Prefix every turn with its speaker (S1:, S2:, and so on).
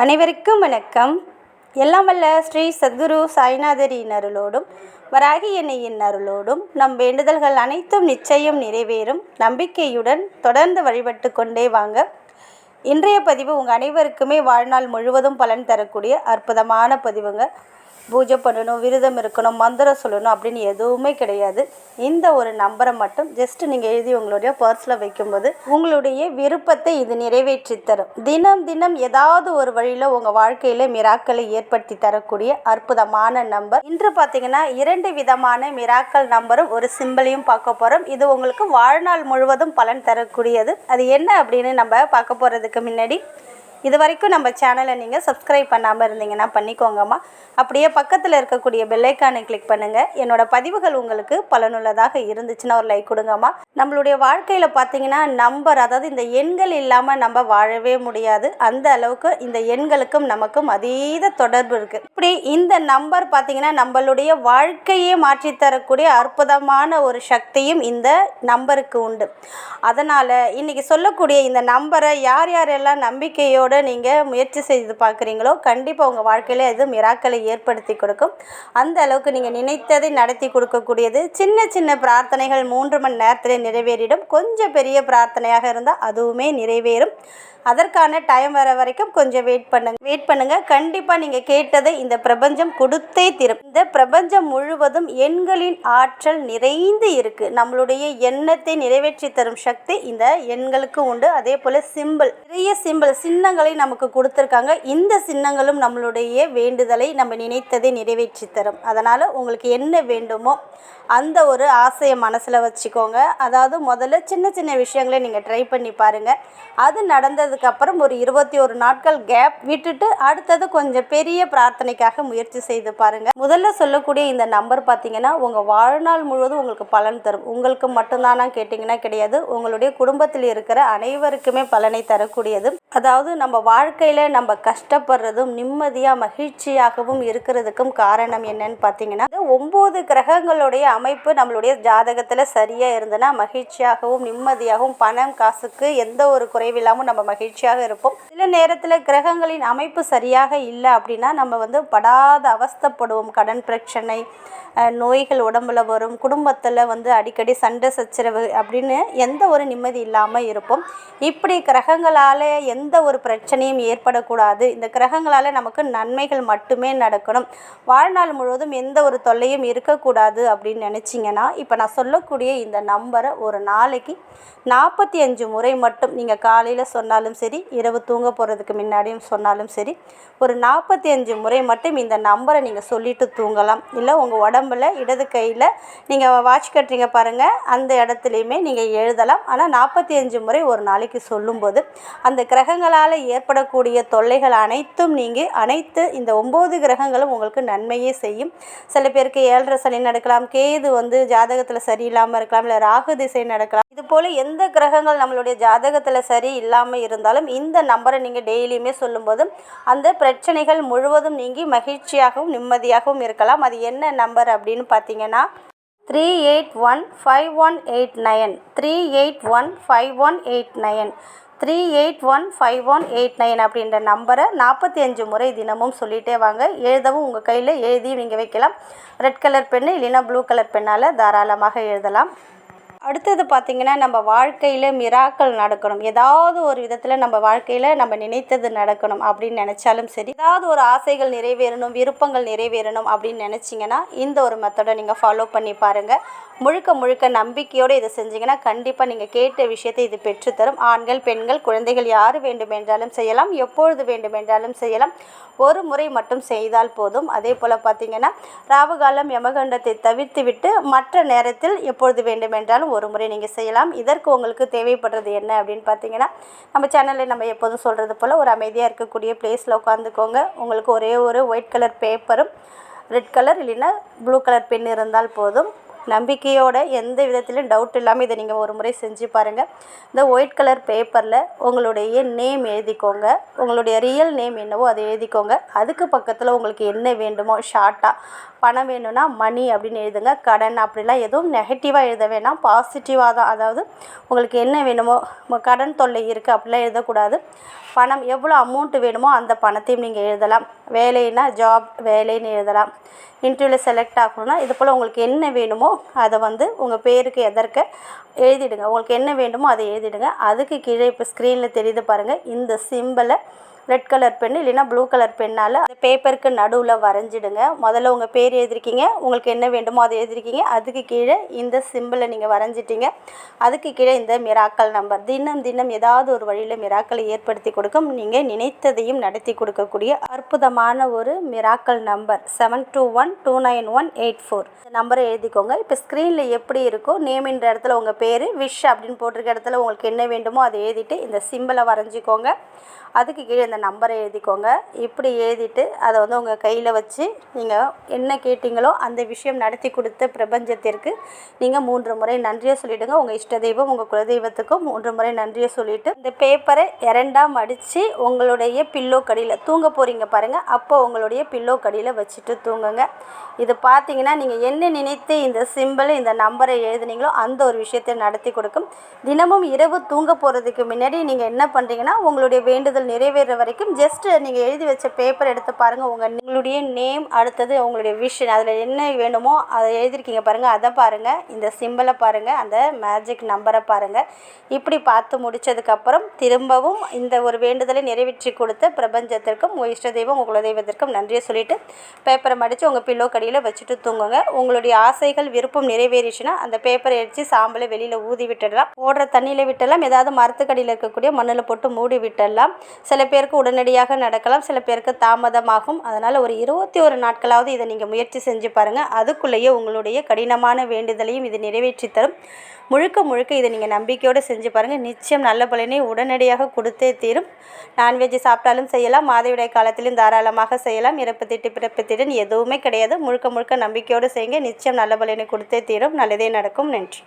S1: அனைவருக்கும் வணக்கம். எல்லாம் வல்ல ஸ்ரீ சத்குரு சாய்நாதரின் அருளோடும் வராகி எண்ணெயின் அருளோடும் நம் வேண்டுதல்கள் அனைத்தும் நிச்சயம் நிறைவேறும். நம்பிக்கையுடன் தொடர்ந்து வழிபட்டு கொண்டே வாங்க. இன்றைய பதிவு உங்கள் அனைவருக்குமே வாழ்நாள் முழுவதும் பலன் தரக்கூடிய அற்புதமான பதிவுங்க. பூஜை பண்ணணும் விரதம் இருக்கணும் மந்திரம் சொல்லணும் அப்படின்னு எதுவுமே கிடையாது. இந்த ஒரு நம்பரை மட்டும் ஜஸ்ட் நீங்கள் எழுதி உங்களுடைய பர்ஸில் வைக்கும்போது உங்களுடைய விருப்பத்தை இது நிறைவேற்றி தரும். தினம் தினம் ஏதாவது ஒரு வழியில் உங்கள் வாழ்க்கையில் மிராக்களை ஏற்படுத்தி தரக்கூடிய அற்புதமான நம்பர். இன்று பார்த்தீங்கன்னா இரண்டு விதமான மிராக்கள் நம்பரும் ஒரு சிம்பிளையும் பார்க்க போகிறோம் இது உங்களுக்கு வாழ்நாள் முழுவதும் பலன் தரக்கூடியது. அது என்ன அப்படின்னு நம்ம பார்க்க போகிறதுக்கு முன்னாடி இது வரைக்கும் நம்ம சேனலை நீங்கள் சப்ஸ்கிரைப் பண்ணாமல் இருந்தீங்கன்னா பண்ணிக்கோங்கம்மா. அப்படியே பக்கத்தில் இருக்கக்கூடிய பெல்லைக்கானை கிளிக் பண்ணுங்கள் என்னோட பதிவுகள் உங்களுக்கு பலனுள்ளதாக இருந்துச்சுன்னா ஒரு லைக் கொடுங்கம்மா. நம்மளுடைய வாழ்க்கையில் பார்த்தீங்கன்னா நம்பர் அதாவது இந்த எண்கள் இல்லாமல் நம்ம வாழவே முடியாது. அந்த அளவுக்கு இந்த எண்களுக்கும் நமக்கும் அதீத தொடர்பு இருக்குது இப்படி இந்த நம்பர் பார்த்தீங்கன்னா நம்மளுடைய வாழ்க்கையே மாற்றித்தரக்கூடிய அற்புதமான ஒரு சக்தியும் இந்த நம்பருக்கு உண்டு. அதனால் இன்றைக்கி சொல்லக்கூடிய இந்த நம்பரை யார் யாரெல்லாம் நம்பிக்கையோடு நீங்கள் முயற்சி செய்து பார்க்குறீங்களோ கண்டிப்பாக உங்கள் வாழ்க்கையில் இது மிராக்களை ஏற்படுத்தி கொடுக்கும். அந்த அளவுக்கு நீங்கள் நினைத்ததை நடத்தி கொடுக்கக்கூடியது. சின்ன சின்ன பிரார்த்தனைகள் மூன்று மணி நேரத்தில் நிறைவேறிடும். கொஞ்சம் பெரிய பிரார்த்தனையாக இருந்தால் அதுவுமே நிறைவேறும். அதற்கான டைம் வர வரைக்கும் கொஞ்சம் வெயிட் பண்ணுங்க. வெயிட் பண்ணுங்க. கண்டிப்பாக நீங்கள் கேட்டதை இந்த பிரபஞ்சம் கொடுத்தே தீரும். இந்த பிரபஞ்சம் முழுவதும் எண்களின் ஆற்றல் நிறைந்து இருக்கு. நம்மளுடைய எண்ணத்தை நிறைவேற்றி தரும் சக்தி இந்த எண்களுக்கு உண்டு. அதே போல சிம்பிள் நிறைய சிம்பிள் சின்னங்களை நமக்கு கொடுத்துருக்காங்க. இந்த சின்னங்களும் நம்மளுடைய வேண்டுதலை நம்ம நினைத்ததை நிறைவேற்றி தரும். அதனால் உங்களுக்கு என்ன வேண்டுமோ அந்த ஒரு ஆசையை மனசில் வச்சுக்கோங்க. அதாவது முதல்ல சின்ன சின்ன விஷயங்களை நீங்கள் ட்ரை பண்ணி பாருங்கள் அது நடந்ததுக்கப்புறம் ஒரு இருபத்தி ஒரு நாட்கள் கேப் விட்டுட்டு அடுத்தது கொஞ்சம் பெரிய பிரார்த்தனைக்காக முயற்சி செய்து பாருங்கள் முதல்ல சொல்லக்கூடிய இந்த நம்பர் பார்த்தீங்கன்னா உங்கள் வாழ்நாள் முழுவதும் உங்களுக்கு பலன் தரும். உங்களுக்கு மட்டும்தானா கேட்டிங்கன்னா கிடையாது. உங்களுடைய குடும்பத்தில் இருக்கிற அனைவருக்குமே பலனை தரக்கூடியது. அதாவது நம்ம நம்ம வாழ்க்கையில் நம்ம கஷ்டப்படுறதும் நிம்மதியாக மகிழ்ச்சியாகவும் இருக்கிறதுக்கும் காரணம் என்னன்னு பார்த்தீங்கன்னா ஒம்பது கிரகங்களுடைய அமைப்பு நம்மளுடைய ஜாதகத்தில் சரியாக இருந்ததுன்னா மகிழ்ச்சியாகவும் நிம்மதியாகவும் பணம் காசுக்கு எந்த ஒரு குறைவில்லாமல் நம்ம மகிழ்ச்சியாக இருப்போம். சில நேரத்தில் கிரகங்களின் அமைப்பு சரியாக இல்லை அப்படின்னா நம்ம வந்து படாத அவஸ்தப்படுவோம். கடன் பிரச்சனை நோய்கள் உடம்புல வரும். குடும்பத்தில் வந்து அடிக்கடி சண்டை சச்சரவு அப்படின்னு எந்த ஒரு நிம்மதி இல்லாமல் இருப்போம். இப்படி கிரகங்களால் எந்த ஒரு பிரச்சனையும் ஏற்படக்கூடாது. இந்த கிரகங்களால் நமக்கு நன்மைகள் மட்டுமே நடக்கணும். வாழ்நாள் முழுவதும் எந்த ஒரு தொல்லையும் இருக்கக்கூடாது அப்படின்னு நினச்சிங்கன்னா இப்போ நான் சொல்லக்கூடிய இந்த நம்பரை ஒரு நாளைக்கு நாற்பத்தி அஞ்சு முறை மட்டும் நீங்கள் காலையில் சொன்னாலும் சரி இரவு தூங்க போகிறதுக்கு முன்னாடியும் சொன்னாலும் சரி ஒரு நாற்பத்தி அஞ்சு முறை மட்டும் இந்த நம்பரை நீங்கள் சொல்லிட்டு தூங்கலாம். இல்லை உங்கள் உடம்புல இடது கையில் நீங்கள் வாட்ச் கட்டுறீங்க பாருங்கள் அந்த இடத்துலையுமே நீங்கள் எழுதலாம். ஆனால் நாற்பத்தி அஞ்சு முறை ஒரு நாளைக்கு சொல்லும்போது அந்த கிரகங்களால் ஏற்படக்கூடிய தொல்லைகள் அனைத்தும் நீங்கள் அனைத்து இந்த ஒம்பது கிரகங்களும் உங்களுக்கு நன்மையே செய்யும். சில பேருக்கு ஏழரை சனி நடக்கலாம் கேது வந்து ஜாதகத்தில் சரியில்லாமல் இருக்கலாம் இல்லை ராகு திசை நடக்கலாம். இது போல் எந்த கிரகங்கள் நம்மளுடைய ஜாதகத்தில் சரி இல்லாமல் இருந்தாலும் இந்த நம்பரை நீங்கள் டெய்லியுமே சொல்லும்போது அந்த பிரச்சனைகள் முழுவதும் நீங்கி மகிழ்ச்சியாகவும் நிம்மதியாகவும் இருக்கலாம். அது என்ன நம்பர் அப்படின்னு பார்த்தீங்கன்னா three eight one five one eight nine three eight one five one eight nine three eight one five one eight nine அப்படின்ற நம்பரை நாற்பத்தி அஞ்சு முறை தினமும் சொல்லிகிட்டே வாங்க. எழுதவும் உங்கள் கையில் எழுதியும் நீங்கள் வைக்கலாம். ரெட் கலர் பென்னு இல்லைன்னா ப்ளூ கலர் பென்னால் தாராளமாக எழுதலாம். அடுத்தது பார்த்திங்கன்னா நம்ம வாழ்க்கையில் மிராக்கள் நடக்கணும். ஏதாவது ஒரு விதத்தில் நம்ம வாழ்க்கையில் நம்ம நினைத்தது நடக்கணும் அப்படின்னு நினச்சாலும் சரி ஏதாவது ஒரு ஆசைகள் நிறைவேறணும் விருப்பங்கள் நிறைவேறணும் அப்படின்னு நினச்சிங்கன்னா இந்த ஒரு மெத்தடை நீங்கள் ஃபாலோ பண்ணி பாருங்கள் முழுக்க முழுக்க நம்பிக்கையோடு இதை செஞ்சிங்கன்னா கண்டிப்பாக நீங்கள் கேட்ட விஷயத்தை இது பெற்றுத்தரும். ஆண்கள் பெண்கள் குழந்தைகள் யார் வேண்டுமென்றாலும் செய்யலாம் எப்பொழுது வேண்டுமென்றாலும் செய்யலாம். ஒரு முறை மட்டும் செய்தால் போதும். அதே போல் பார்த்திங்கன்னா ராவுகாலம் யமகண்டத்தை தவிர்த்து விட்டு மற்ற நேரத்தில் எப்பொழுது வேண்டுமென்றாலும் ஒரு முறை நீங்கள் செய்யலாம். இதற்கு உங்களுக்கு தேவைப்படுறது என்ன அப்படின்னு பார்த்தீங்கன்னா நம்ம சேனலில் நம்ம எப்போதும் சொல்கிறது போல் ஒரு அமைதியாக இருக்கக்கூடிய பிளேஸில் உட்காந்துக்கோங்க உங்களுக்கு ஒரே ஒரு ஒயிட் கலர் பேப்பரும் ரெட் கலர் இல்லைன்னா ப்ளூ கலர் பென் இருந்தால் போதும். நம்பிக்கையோட எந்த விதத்திலும் டவுட் இல்லாமல் இதை நீங்கள் ஒரு முறை செஞ்சு பாருங்கள் இந்த ஒயிட் கலர் பேப்பரில் உங்களுடைய நேம் எழுதிக்கோங்க. உங்களுடைய ரியல் நேம் என்னவோ அதை எழுதிக்கோங்க. அதுக்கு பக்கத்தில் உங்களுக்கு என்ன வேண்டுமோ ஷார்ட்டாக பணம் வேணும்னா மணி அப்படின்னு எழுதுங்க. கடன் அப்படிலாம் எதுவும் நெகட்டிவாக எழுத வேணாம். பாசிட்டிவாக தான். அதாவது உங்களுக்கு என்ன வேணுமோ உங்கள் கடன் தொல்லை இருக்குது அப்படிலாம் எழுதக்கூடாது. பணம் எவ்வளோ அமௌண்ட்டு வேணுமோ அந்த பணத்தையும் நீங்கள் எழுதலாம். வேலைன்னா ஜாப் வேலைன்னு எழுதலாம். இன்டர்வியூவில் செலக்ட் ஆகணும்னா இது போல் உங்களுக்கு என்ன வேணுமோ அதை வந்து உங்கள் பேருக்கு எதற்க எழுதிடுங்க. உங்களுக்கு என்ன வேண்டுமோ அதை எழுதிடுங்க. அதுக்கு கீழே இப்போ ஸ்க்ரீனில் தெரியுது பாருங்கள் இந்த சிம்பிளை ரெட் கலர் பென் இல்லைன்னா ப்ளூ கலர் பென்னால் அந்த பேப்பருக்கு நடுவில் வரைஞ்சிடுங்க. முதல்ல உங்கள் பேர் எழுதிருக்கீங்க. உங்களுக்கு என்ன வேண்டுமோ அதை எழுதிருக்கீங்க. அதுக்கு கீழே இந்த சிம்பிளை நீங்கள் வரைஞ்சிட்டீங்க. அதுக்கு கீழே இந்த மிராக்கல் நம்பர் தினம் தினம் ஏதாவது ஒரு வழியில் மிராக்களை ஏற்படுத்தி கொடுக்கும். நீங்கள் நினைத்ததையும் நடத்தி கொடுக்கக்கூடிய அற்புதமான ஒரு miracle number seven two one two nine one eight four இந்த நம்பரை எழுதிக்கோங்க. இப்போ ஸ்க்ரீனில் எப்படி இருக்கோ நேம்ன்ற இடத்துல உங்கள் பேர் விஷ் அப்படின்னு போட்டிருக்க இடத்துல உங்களுக்கு என்ன வேண்டுமோ அதை எழுதிட்டு இந்த சிம்பிளை வரைஞ்சிக்கோங்க. அதுக்கு கீழே இந்த நம்பரை எழுதிக்கோங்க. இப்படி எழுதிட்டு அதை வந்து உங்கள் கையில் வச்சு நீங்கள் என்ன கேட்டிங்களோ அந்த விஷயம் நடத்தி கொடுத்த பிரபஞ்சத்திற்கு நீங்கள் மூன்று முறை நன்றியை சொல்லிவிடுங்க உங்கள் இஷ்ட தெய்வம் உங்கள் குலதெய்வத்துக்கும் மூன்று முறை நன்றியை சொல்லிவிட்டு இந்த பேப்பரை இரண்டாம் அடித்து உங்களுடைய பில்லோ கடியில் தூங்க போகிறீங்க பாருங்கள் அப்போ உங்களுடைய பில்லோ கடியில் வச்சுட்டு தூங்குங்க. இது பார்த்தீங்கன்னா நீங்கள் என்ன நினைத்து இந்த சிம்பிள் இந்த நம்பரை எழுதுனீங்களோ அந்த ஒரு விஷயத்தை நடத்தி கொடுக்கும். தினமும் இரவு தூங்க போகிறதுக்கு முன்னாடி நீங்கள் என்ன பண்ணுறீங்கன்னா உங்களுடைய வேண்டுதல் நிறைவேற வரைக்கும் ஜஸ்ட்டு நீங்கள் எழுதி வச்ச பேப்பர் எடுத்து பாருங்கள் உங்கள் உங்களுடைய நேம் அடுத்தது உங்களுடைய விஷன் அதில் என்ன வேணுமோ அதை எழுதிருக்கீங்க பாருங்கள் அதை பாருங்கள் இந்த சிம்பிளை பாருங்கள் அந்த மேஜிக் நம்பரை பாருங்கள் இப்படி பார்த்து முடித்ததுக்கப்புறம் திரும்பவும் இந்த ஒரு வேண்டுதலை நிறைவேற்றி கொடுத்த பிரபஞ்சத்திற்கும் உங்கள் இஷ்ட தெய்வம் உங்கள் குலதெய்வத்திற்கும் நன்றியை சொல்லிவிட்டு பேப்பரை மடித்து உங்கள் பில்லோ கடியில் வச்சுட்டு தூங்குங்க. உங்களுடைய ஆசைகள் விருப்பம் நிறைவேறிச்சுன்னா அந்த பேப்பரை எரித்து சாம்பலை வெளியில் ஊதி விட்டுடலாம். ஓடுற தண்ணியில் விட்டலாம் ஏதாவது மரத்துக்கடியில் இருக்கக்கூடிய மண்ணில் போட்டு மூடி விட்டுடலாம். சில பேருக்கு பேருக்கு உடனடியாக நடக்கலாம். சில பேருக்கு தாமதமாகும். அதனால் ஒரு இருபத்தி ஒரு நாட்களாவது இதை நீங்கள் முயற்சி செஞ்சு பாருங்கள் அதுக்குள்ளேயே உங்களுடைய கடினமான வேண்டுதலையும் இது நிறைவேற்றி தரும். முழுக்க முழுக்க இதை நீங்கள் நம்பிக்கையோடு செஞ்சு பாருங்கள் நிச்சயம் நல்ல பலனை உடனடியாக கொடுத்தே தீரும். நான்வெஜ் சாப்பிட்டாலும் செய்யலாம். மாதவிடாய் காலத்திலும் தாராளமாக செய்யலாம். இறப்பு திட்டு பிறப்பு திட்டுன்னு எதுவுமே கிடையாது. முழுக்க முழுக்க நம்பிக்கையோடு செய்யுங்க. நிச்சயம் நல்ல பலனை கொடுத்தே தீரும். நல்லதே நடக்கும். நன்றி.